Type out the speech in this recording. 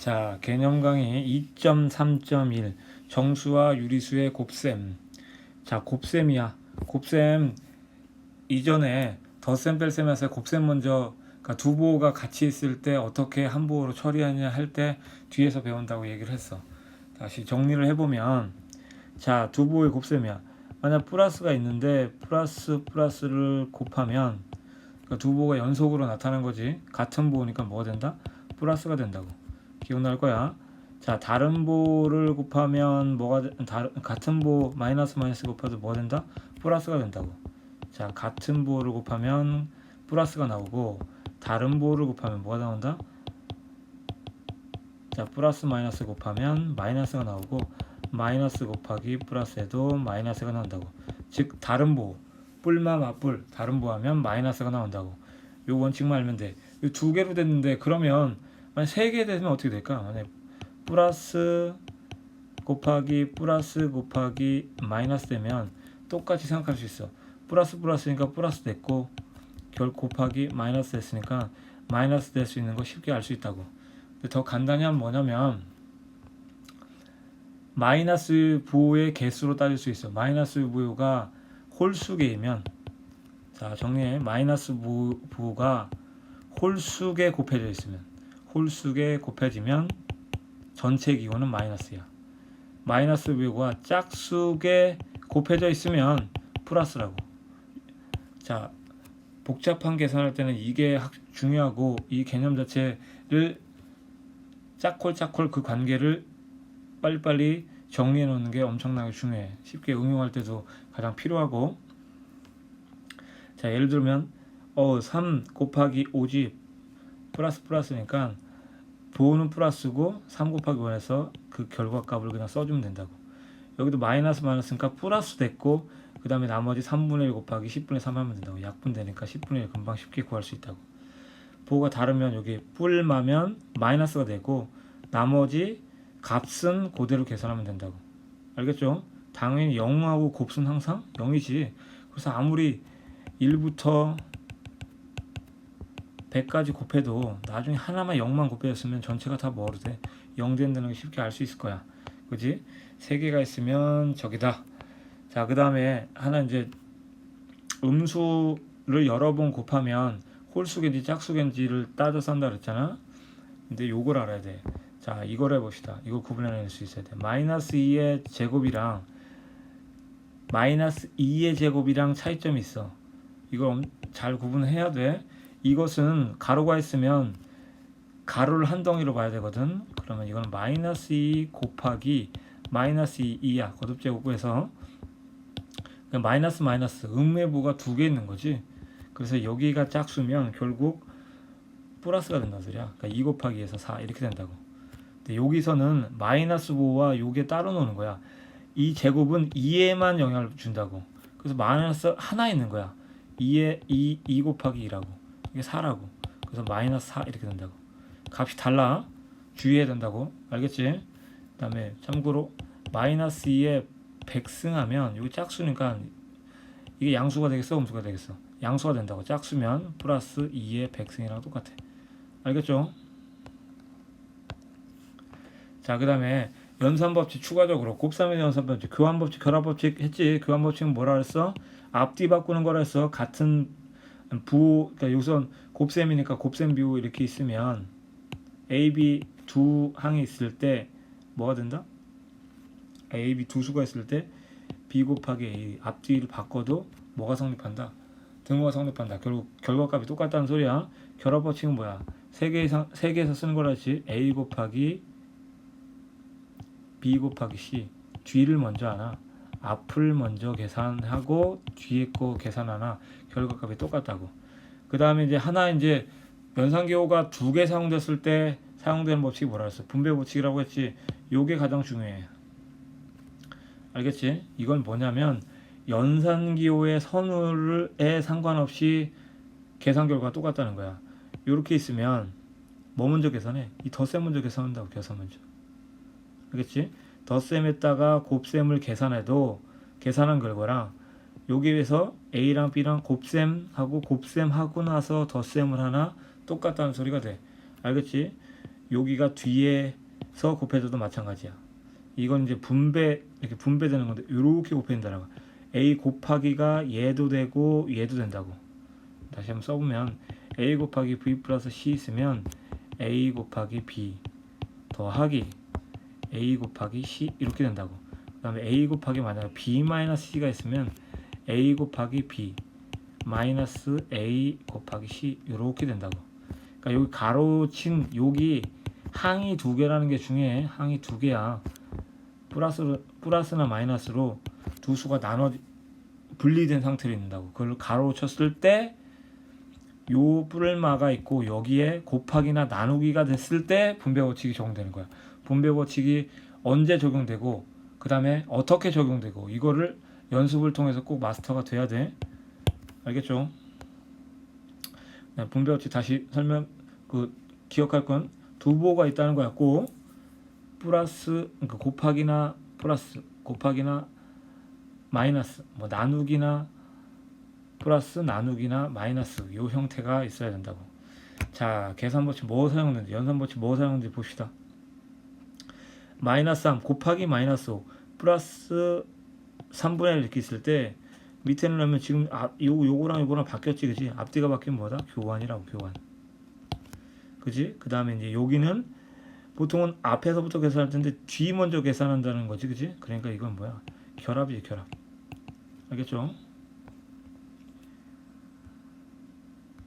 자, 개념 강의 2.3.1 정수와 유리수의 곱셈. 자, 곱셈이야. 곱셈 이전에 덧셈 뺄셈에서 곱셈 먼저 그러니까 두 보호가 같이 있을 때 어떻게 한 보호로 처리하냐 할 때 뒤에서 배운다고 얘기를 했어. 다시 정리를 해보면 자, 두 보호의 곱셈이야. 만약 플러스가 있는데 플러스 플러스를 곱하면 그러니까 두 보호가 연속으로 나타나는 거지. 같은 보호니까 뭐가 된다? 플러스가 된다고. 기억날 거야. 자, 다른 보를 곱하면 뭐가 되- 다른 같은 보 마이너스 마이너스 곱해도 뭐가 된다? 플러스가 된다고. 자, 같은 보를 곱하면 플러스가 나오고 다른 보를 곱하면 뭐가 나온다? 자, 플러스 마이너스 곱하면 마이너스가 나오고 마이너스 곱하기 플러스에도 마이너스가 나온다고. 즉 다른 보 뿔마 맞뿔 다른 보 하면 마이너스가 나온다고. 요 원칙만 알면 돼. 이두 개로 됐는데 그러면 만약 세 개 되면 어떻게 될까? 만약 플러스 곱하기 플러스 곱하기 마이너스 되면 똑같이 생각할 수 있어. 플러스 플러스니까 플러스 됐고 결 곱하기 마이너스 됐으니까 마이너스 될 수 있는 거 쉽게 알 수 있다고. 근데 더 간단히 하면 뭐냐면 마이너스 부호의 개수로 따질 수 있어. 마이너스 부호가 홀수개이면 자 정리해. 마이너스 부, 부호가 홀수개 곱해져 있으면 홀수개 곱해지면 전체 기호는 마이너스야. 마이너스 부호가 짝수개 곱해져 있으면 플러스라고. 자 복잡한 계산할 때는 이게 학- 중요하고 이 개념 자체를 짝콜짝콜 그 관계를 빨리빨리 정리해 놓는 게 엄청나게 중요해. 쉽게 응용할 때도 가장 필요하고. 자, 예를 들면 어, 3 곱하기 5지 플러스 플러스니까 보호는 플러스고 3 곱하기 1에서 그 결과 값을 그냥 써주면 된다고. 여기도 마이너스 마이너스니까 플러스 됐고 그 다음에 나머지 3분의 1 곱하기 10분의 3 하면 된다고. 약분되니까 10분의 1 금방 쉽게 구할 수 있다고. 보호가 다르면 여기 뿔마면 마이너스가 되고 나머지 값은 그대로 계산하면 된다고. 알겠죠? 당연히 0하고 곱수는 항상 0이지. 그래서 아무리 1부터 100까지 곱해도 나중에 하나만 0만 곱해졌으면 전체가 다 뭐로 돼? 0 된다는 걸 쉽게 알 수 있을 거야. 그지? 세 개가 있으면 저기다. 자, 그 다음에 하나 이제 음수를 여러 번 곱하면 홀수인지 짝수인지를 따져서 한다 그랬잖아. 근데 요걸 알아야 돼. 자, 이걸 해봅시다. 이거 구분해낼 수 있어야 돼. 마이너스 2의 제곱이랑 마이너스 2의 제곱이랑 차이점이 있어. 이걸 엄- 잘 구분해야 돼. 이것은 가로가 있으면 가로를 한 덩이로 봐야 되거든. 그러면 이거는 마이너스 2 곱하기 마이너스 2야. 거듭제곱해서 그러니까 마이너스 마이너스 음매부가 두 개 있는 거지. 그래서 여기가 짝수면 결국 플러스가 된다는 소리야. 그러니까 2 곱하기 해서 4 이렇게 된다고. 근데 여기서는 마이너스 부호와 요게 따로 노는 거야. 이 제곱은 2에만 영향을 준다고. 그래서 마이너스 하나 있는 거야. 2에 2, 2 곱하기 2라고. 이게 4라고. 그래서 마이너스 4 이렇게 된다고. 값이 달라. 주의해야 된다고. 알겠지? 그 다음에 참고로 마이너스 2에 백승하면 여기 짝수니까 이게 양수가 되겠어, 음수가 되겠어. 양수가 된다고. 짝수면 플러스 2의 백승이랑 똑같아. 알겠죠? 자, 그 다음에 연산법칙 추가적으로 곱셈의 연산법칙, 교환법칙, 결합법칙 했지. 교환법칙은 뭐라 그랬어? 앞뒤 바꾸는 거라 했어. 같은 부, 그러니까 여기선 곱셈이니까 곱셈 비호 이렇게 있으면 A, B 두 항이 있을 때 뭐가 된다? A, B 두 수가 있을 때 B 곱하기 A 앞뒤를 바꿔도 뭐가 성립한다? 등호가 성립한다. 결국 결과값이 똑같다는 소리야. 결합 법칙은 뭐야? 세 개 이상 세 개에서 쓰는 거라 했지. A 곱하기 B 곱하기 C 뒤를 먼저 하나 앞을 먼저 계산하고 뒤에 거 계산하나 결과값이 똑같다고. 그 다음에 이제 하나 이제 연산기호가 두 개 사용됐을 때 사용되는 법칙이 뭐라 했어? 분배 법칙이라고 했지. 요게 가장 중요해. 알겠지? 이건 뭐냐면 연산기호의 선울에 상관없이 계산 결과가 똑같다는 거야. 요렇게 있으면 뭐 먼저 계산해? 이 덧셈 먼저 계산한다고 계산 먼저. 알겠지? 덧셈에다가 곱셈을 계산해도 계산한 결과랑 여기에서 A랑 B랑 곱셈하고 곱셈하고 나서 덧셈을 하나 똑같다는 소리가 돼. 알겠지? 여기가 뒤에서 곱해줘도 마찬가지야. 이건 이제 분배 이렇게 분배되는 건데 이렇게 곱해진다라고. a 곱하기가 얘도 되고 얘도 된다고. 다시 한번 써보면 a 곱하기 v 플러스 c 있으면 a 곱하기 b 더하기 a 곱하기 c 이렇게 된다고. 그 다음에 a 곱하기 만약에 b 마이너스 c가 있으면 a 곱하기 b 마이너스 a 곱하기 c 이렇게 된다고. 그러니까 여기 가로친 여기 항이 두 개라는 게 중요해. 항이 두 개야. 플러스 플러스나 마이너스로 두 수가 나눠 분리된 상태로 있는다고. 그걸 가로 쳤을 때 요 뿔마가 있고 여기에 곱하기나 나누기가 됐을 때 분배 법칙이 적용되는 거야. 분배 법칙이 언제 적용되고 그 다음에 어떻게 적용되고 이거를 연습을 통해서 꼭 마스터가 돼야 돼. 알겠죠? 네, 분배 법칙 다시 설명 그 기억할 건 두보가 있다는 거야. 꼭 플러스 그러니까 곱하기나 플러스 곱하기나 마이너스 뭐 나누기나 플러스 나누기나 마이너스 요 형태가 있어야 된다고. 자 계산 법칙 뭐 사용되는지 연산 법칙 뭐 사용되는지 봅시다. 마이너스 3 곱하기 마이너스 5 플러스 3분의 1 이렇게 있을 때 밑에는 하면 지금 아, 요 요거랑 요거랑 바뀌었지 그지? 앞뒤가 바뀌면 뭐다? 교환이라고 교환. 그지? 그 다음에 이제 여기는 보통은 앞에서부터 계산할 텐데 뒤 먼저 계산한다는 거지 그지? 그러니까 이건 뭐야? 결합이지 결합. 알겠죠